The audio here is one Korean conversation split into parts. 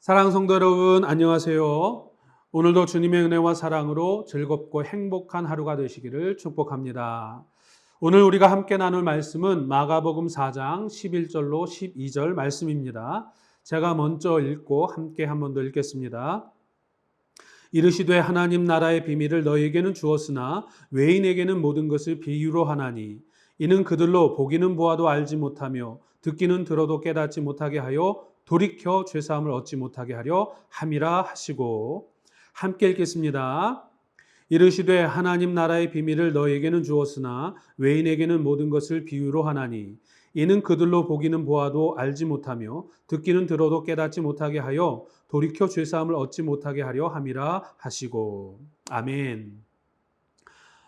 사랑 성도 여러분, 안녕하세요. 오늘도 주님의 은혜와 사랑으로 즐겁고 행복한 하루가 되시기를 축복합니다. 오늘 우리가 함께 나눌 말씀은 마가복음 4장 11절로 12절 말씀입니다. 제가 먼저 읽고 함께 한 번 더 읽겠습니다. 이르시되 하나님 나라의 비밀을 너희에게는 주었으나 외인에게는 모든 것을 비유로 하나니 이는 그들로 보기는 보아도 알지 못하며 듣기는 들어도 깨닫지 못하게 하여 돌이켜 죄사함을 얻지 못하게 하려 함이라 하시고 함께 읽겠습니다. 이르시되 하나님 나라의 비밀을 너에게는 주었으나 외인에게는 모든 것을 비유로 하나니 이는 그들로 보기는 보아도 알지 못하며 듣기는 들어도 깨닫지 못하게 하여 돌이켜 죄 사함을 얻지 못하게 하려 함이라 하시고 아멘.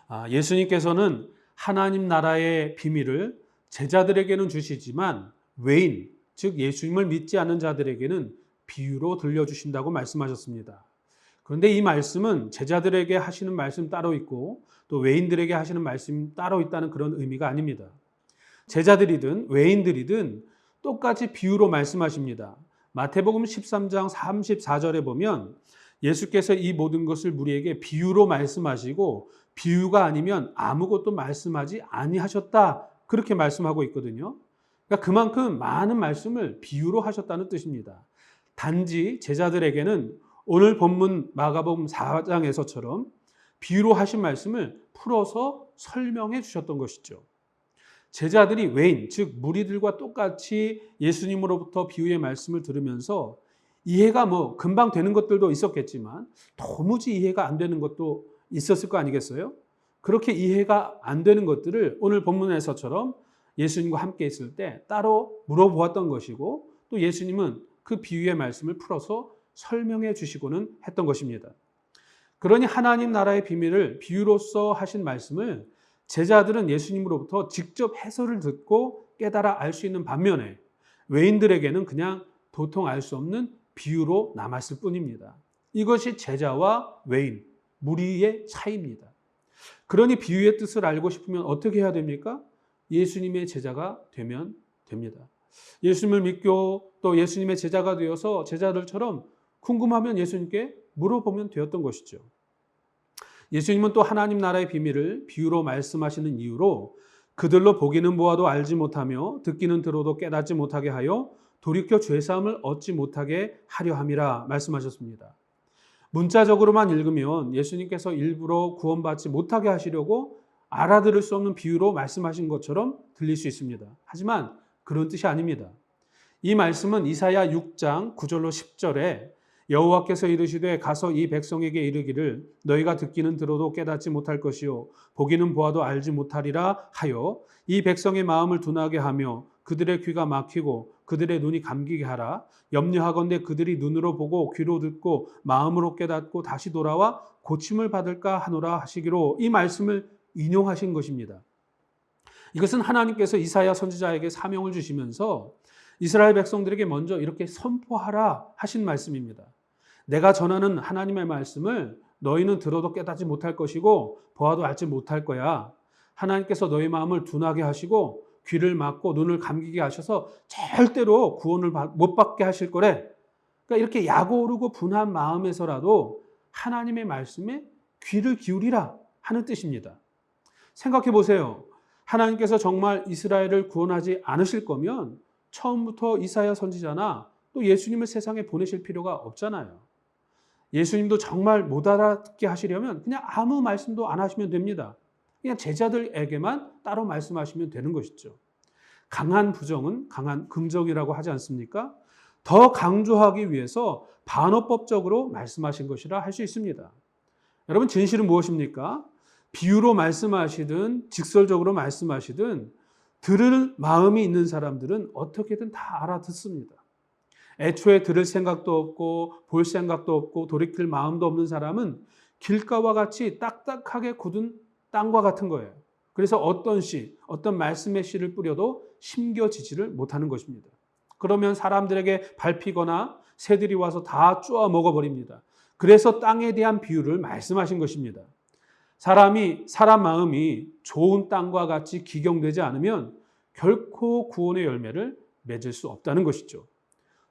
아, 예수님께서는 하나님 나라의 비밀을 제자들에게는 주시지만 외인 즉 예수님을 믿지 않는 자들에게는 비유로 들려주신다고 말씀하셨습니다. 그런데 이 말씀은 제자들에게 하시는 말씀 따로 있고 또 외인들에게 하시는 말씀 따로 있다는 그런 의미가 아닙니다. 제자들이든 외인들이든 똑같이 비유로 말씀하십니다. 마태복음 13장 34절에 보면 예수께서 이 모든 것을 우리에게 비유로 말씀하시고 비유가 아니면 아무것도 말씀하지 아니하셨다. 그렇게 말씀하고 있거든요. 그러니까 그만큼 많은 말씀을 비유로 하셨다는 뜻입니다. 단지 제자들에게는 오늘 본문 마가복음 4장에서처럼 비유로 하신 말씀을 풀어서 설명해 주셨던 것이죠. 제자들이 외인, 즉 무리들과 똑같이 예수님으로부터 비유의 말씀을 들으면서 이해가 뭐 금방 되는 것들도 있었겠지만 도무지 이해가 안 되는 것도 있었을 거 아니겠어요? 그렇게 이해가 안 되는 것들을 오늘 본문에서처럼 예수님과 함께 있을 때 따로 물어보았던 것이고 또 예수님은 그 비유의 말씀을 풀어서 설명해 주시고는 했던 것입니다. 그러니 하나님 나라의 비밀을 비유로서 하신 말씀을 제자들은 예수님으로부터 직접 해설을 듣고 깨달아 알 수 있는 반면에 외인들에게는 그냥 도통 알 수 없는 비유로 남았을 뿐입니다. 이것이 제자와 외인, 무리의 차이입니다. 그러니 비유의 뜻을 알고 싶으면 어떻게 해야 됩니까? 예수님의 제자가 되면 됩니다. 예수님을 믿고 또 예수님의 제자가 되어서 제자들처럼 궁금하면 예수님께 물어보면 되었던 것이죠. 예수님은 또 하나님 나라의 비밀을 비유로 말씀하시는 이유로 그들로 보기는 보아도 알지 못하며 듣기는 들어도 깨닫지 못하게 하여 돌이켜 죄사함을 얻지 못하게 하려 함이라 말씀하셨습니다. 문자적으로만 읽으면 예수님께서 일부러 구원받지 못하게 하시려고 알아들을 수 없는 비유로 말씀하신 것처럼 들릴 수 있습니다. 하지만 그런 뜻이 아닙니다. 이 말씀은 이사야 6장 9절로 10절에 여호와께서 이르시되 가서 이 백성에게 이르기를 너희가 듣기는 들어도 깨닫지 못할 것이요 보기는 보아도 알지 못하리라 하여 이 백성의 마음을 둔하게 하며 그들의 귀가 막히고 그들의 눈이 감기게 하라 염려하건대 그들이 눈으로 보고 귀로 듣고 마음으로 깨닫고 다시 돌아와 고침을 받을까 하노라 하시기로 이 말씀을 인용하신 것입니다. 이것은 하나님께서 이사야 선지자에게 사명을 주시면서 이스라엘 백성들에게 먼저 이렇게 선포하라 하신 말씀입니다. 내가 전하는 하나님의 말씀을 너희는 들어도 깨닫지 못할 것이고 보아도 알지 못할 거야. 하나님께서 너희 마음을 둔하게 하시고 귀를 막고 눈을 감기게 하셔서 절대로 구원을 못 받게 하실 거래. 그러니까 이렇게 약오르고 분한 마음에서라도 하나님의 말씀에 귀를 기울이라 하는 뜻입니다. 생각해 보세요. 하나님께서 정말 이스라엘을 구원하지 않으실 거면 처음부터 이사야 선지자나 또 예수님을 세상에 보내실 필요가 없잖아요. 예수님도 정말 못 알아듣게 하시려면 그냥 아무 말씀도 안 하시면 됩니다. 그냥 제자들에게만 따로 말씀하시면 되는 것이죠. 강한 부정은 강한 긍정이라고 하지 않습니까? 더 강조하기 위해서 반어법적으로 말씀하신 것이라 할 수 있습니다. 여러분 진실은 무엇입니까? 비유로 말씀하시든 직설적으로 말씀하시든 들을 마음이 있는 사람들은 어떻게든 다 알아듣습니다. 애초에 들을 생각도 없고 볼 생각도 없고 돌이킬 마음도 없는 사람은 길가와 같이 딱딱하게 굳은 땅과 같은 거예요. 그래서 어떤 씨, 어떤 말씀의 씨를 뿌려도 심겨지지를 못하는 것입니다. 그러면 사람들에게 밟히거나 새들이 와서 다 쪼아 먹어버립니다. 그래서 땅에 대한 비유를 말씀하신 것입니다. 사람이 사람 마음이 좋은 땅과 같이 기경되지 않으면 결코 구원의 열매를 맺을 수 없다는 것이죠.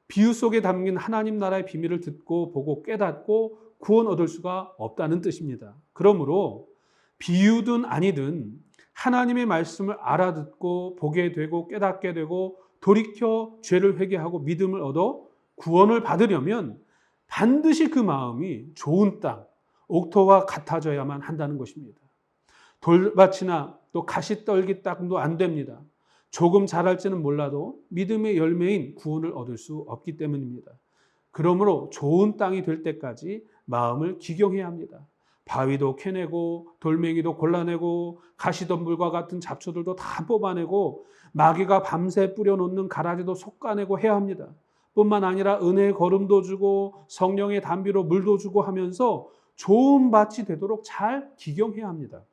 비유 속에 담긴 하나님 나라의 비밀을 듣고 보고 깨닫고 구원 얻을 수가 없다는 뜻입니다. 그러므로 비유든 아니든 하나님의 말씀을 알아듣고 보게 되고 깨닫게 되고 돌이켜 죄를 회개하고 믿음을 얻어 구원을 받으려면 반드시 그 마음이 좋은 땅, 옥토와 같아져야만 한다는 것입니다. 돌밭이나 또 가시떨기 땅도 안 됩니다. 조금 자랄지는 몰라도 믿음의 열매인 구원을 얻을 수 없기 때문입니다. 그러므로 좋은 땅이 될 때까지 마음을 기경해야 합니다. 바위도 캐내고 돌멩이도 골라내고 가시덤불과 같은 잡초들도 다 뽑아내고 마귀가 밤새 뿌려놓는 가라지도 솎아내고 해야 합니다. 뿐만 아니라 은혜의 걸음도 주고 성령의 담비로 물도 주고 하면서 좋은 밭이 되도록 잘 기경해야 합니다.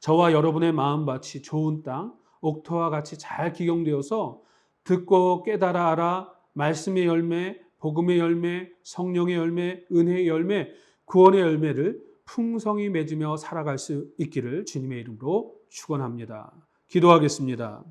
저와 여러분의 마음밭이 좋은 땅, 옥토와 같이 잘 기경되어서 듣고 깨달아 알아 말씀의 열매, 복음의 열매, 성령의 열매, 은혜의 열매, 구원의 열매를 풍성히 맺으며 살아갈 수 있기를 주님의 이름으로 축원합니다. 기도하겠습니다.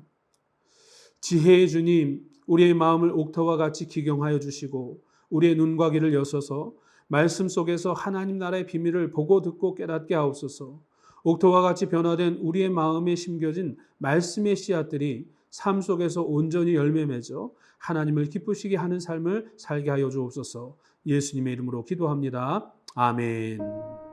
지혜의 주님, 우리의 마음을 옥토와 같이 기경하여 주시고 우리의 눈과 귀를 여서서 말씀 속에서 하나님 나라의 비밀을 보고 듣고 깨닫게 하옵소서. 옥토와 같이 변화된 우리의 마음에 심겨진 말씀의 씨앗들이 삶 속에서 온전히 열매 맺어 하나님을 기쁘시게 하는 삶을 살게 하여 주옵소서. 예수님의 이름으로 기도합니다. 아멘.